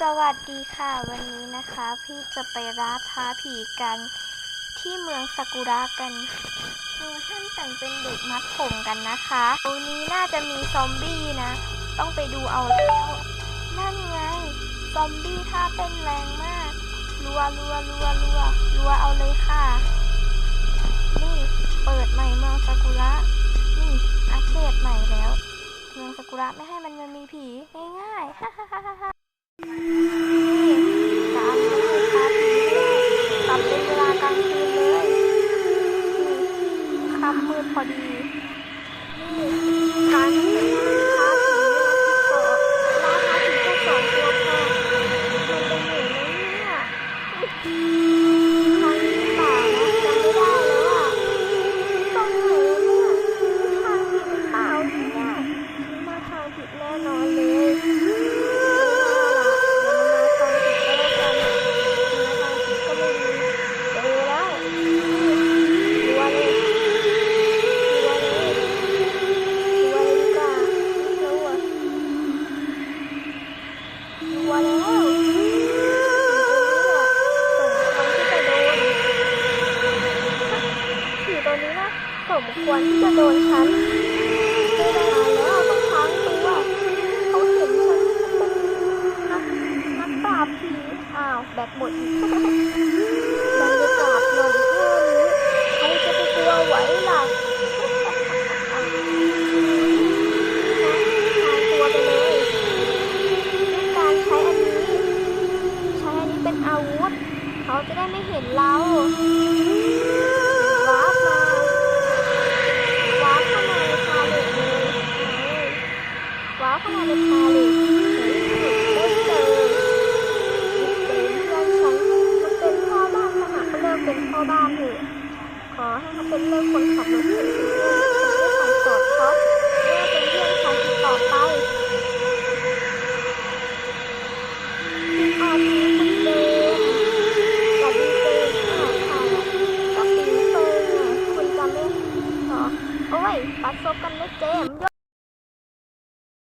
สวัสดีค่ะวันนี้นะคะ พี่จะไปร้าท้าผีกันที่เมืองซากุระกันเมืองท่านแต่งเป็นเด็กมัดผมกันนะคะตรงนี้น่าจะมีซอมบี้นะ ต้องไปดูเอาแล้ว นั่นไง ซอมบี้ท่าเต้นแรงมาก รัวรัวรัวรัวรัวเอาเลยค่ะ นี่เปิดใหม่เมืองซากุระนี่อาเขตใหม่แล้ว เมืองซากุระไม่ให้มันมันมีผีง่ายๆฮ่าฮ่าฮ่า พอดี รัวแล้วอยู่ตรงนี้แหละสมควรที่จะโดนฉันไม่ได้แล้วต้องค้างตัวเขาเห็นฉันเป็นนักนักปราบผีอ้าวแบตหมดอีก จะได้ไม่เห็นเราว้าร์ปมาวาร์ปเข้ามาในพาเลทเลยว้าวเข้ามาในพาเลทได้เจอเป็นเพื่อนฉันมันเป็นพ่อบ้านขนาดก็เลิกเป็นพ่อบ้านเถอะขอให้เขาเป็นเลิกคนขับรถเถอง โอ้ยปัดซบกันนะเจมย